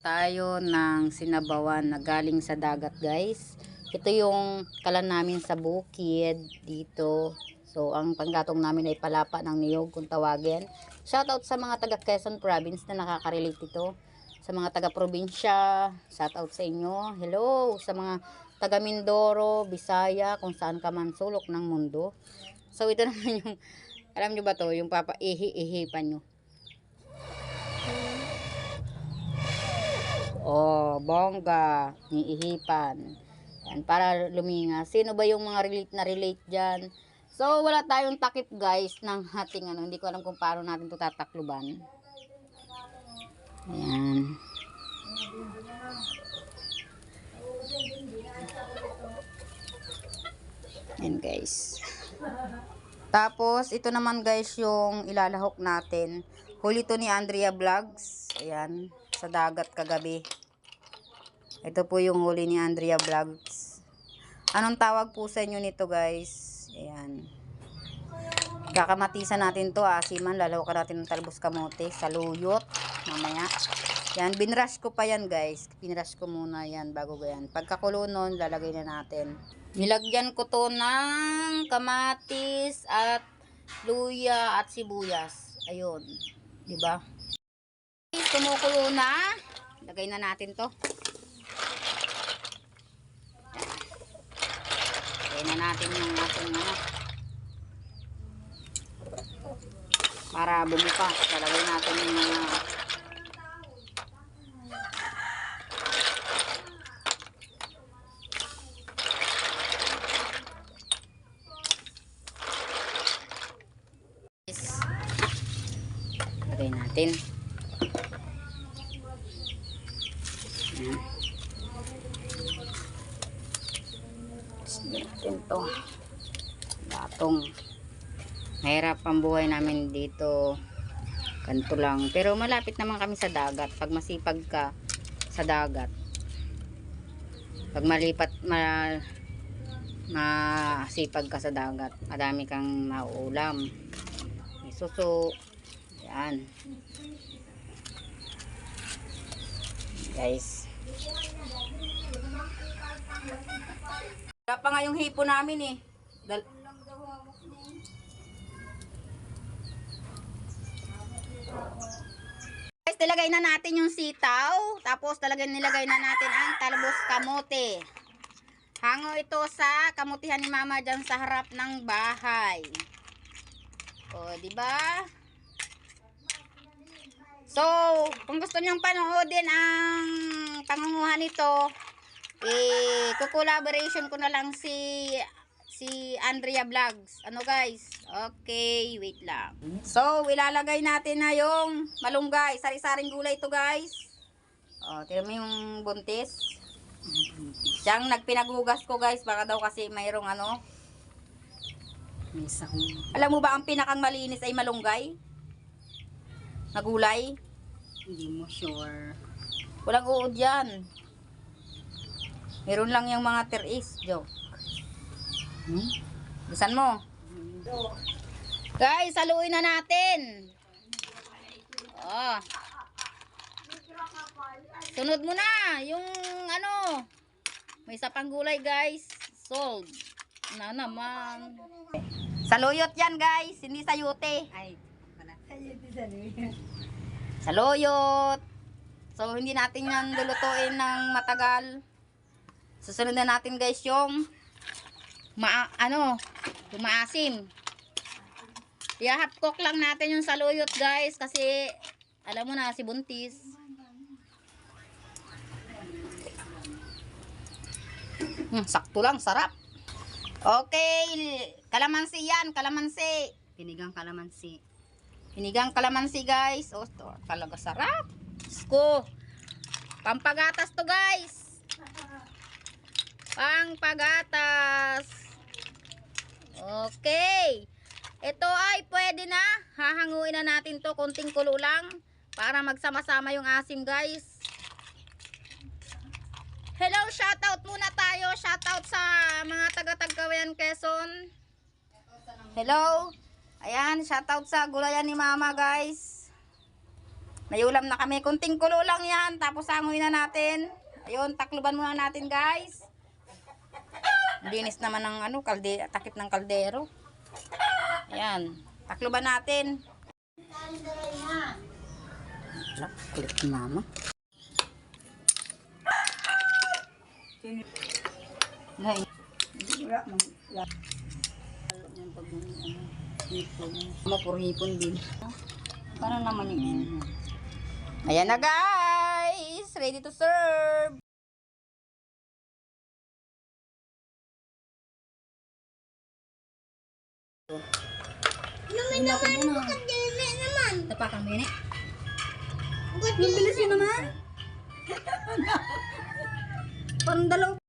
tayo ng sinabawan na galing sa dagat guys. Ito yung kalan namin sa bukid dito. So ang panggatong namin ay palapa ng niyog kung tawagin. Shoutout sa mga taga Quezon province na nakaka-relate ito. Sa mga taga probinsya, shoutout sa inyo. Hello sa mga taga Mindoro, Bisaya, kung saan ka man sulok ng mundo. So ito naman yung alam nyo ba to, yung papa ihi-ihipan nyo. Oh, bongga, niihipan. Yan, para luminga. Sino ba yung mga relate na relate dyan? So, wala tayong takip guys ng ating ano. Hindi ko alam kung paano natin ito tatakluban. Ayan. Ayan guys. Tapos, ito naman guys yung ilalahok natin. Huli to ni Andrea Vlogs. Ayan, sa dagat kagabi. Ito po yung huli ni Andrea Vlogs. Anong tawag po sa inyo nito guys? Ayan. Kakamatisan natin to, asiman. Lalawakan natin ng talbos kamote. Saluyot. Mamaya. Yan, binrush ko pa yan guys. Binrush ko muna yan bago yan. Pagkakulo nun, lalagay na natin. Nilagyan ko to ng kamatis at luya at sibuyas. Ayun. ba? Kumukulo na. Lagay na natin to. Lagay na natin yung ating ano. Para bumuka. Lalagay natin yung mga Lagay natin. Natin to. Latong. Mahirap ang buhay namin dito. Kanto lang. Pero malapit naman kami sa dagat. Pag masipag ka sa dagat. Pag malipat, ma, masipag ka sa dagat, madami kang mauulam. May suso, yan. Guys. Wala pa nga yung hipo namin eh. Dal Guys, nilagay na natin yung sitaw. Tapos talagay nilagay na natin ang talbos kamote. Hango ito sa kamutihan ni mama dyan sa harap ng bahay. O, di ba? So, kung gusto niyong panoodin ang pangunguha nito, eh, kukolaboration ko na lang si si Andrea Vlogs. Ano guys? Okay, wait lang. So, ilalagay natin na yung malunggay. Sari-saring gulay ito guys. O, tira mo yung buntis. Siyang nagpinagugas ko guys. Baka daw kasi mayroong ano. May. Alam mo ba ang pinakang malinis ay malunggay? Na gulay? Hindi mo sure. Walang uod yan. Meron lang yung mga tiris. Joke. Hmm? Bisan mo. Guys, saluin na natin. Oh. Sunod mo na. Yung ano. May isa pang gulay guys. Sold. Na naman. Saluyot yan guys. Hindi sayute. Ay, pala. Saluyot. So, hindi natin yan lulutuin ng matagal. Susunod na natin guys yung ma ano, yung maasim. I-hot cook lang natin yung saluyot guys kasi alam mo na si Buntis. Hmm, sakto lang, sarap. Okay, kalamansi yan, kalamansi. Pinigang kalamansi. Hinigang kalamansi guys. Oh, to, talaga sarap. Sko. Pampagatas to guys. Pangpagatas. Okay. Ito ay pwede na. Hahanguin na natin to. Kunting kulo lang. Para magsama-sama yung asim guys. Hello, shoutout muna tayo. Shoutout sa mga taga-Tagkawayan Quezon. Hello. Ayan, shoutout sa gulayan ni Mama, guys. May ulam na kami. Kunting kulo lang yan. Tapos sangoy na natin. Ayun, takluban muna natin guys. Linis naman ng ano, kalde, takip ng kaldero. Ayan. Takluban natin. Ni mama. Wala, wala. Yung pag ano, hipon. Mapurhipon din. Parang naman yung Ayan na guys! Ready to serve! Naman naman! Bukad dili naman! Tapakan mo yun eh. Dili naman! Parang dalaw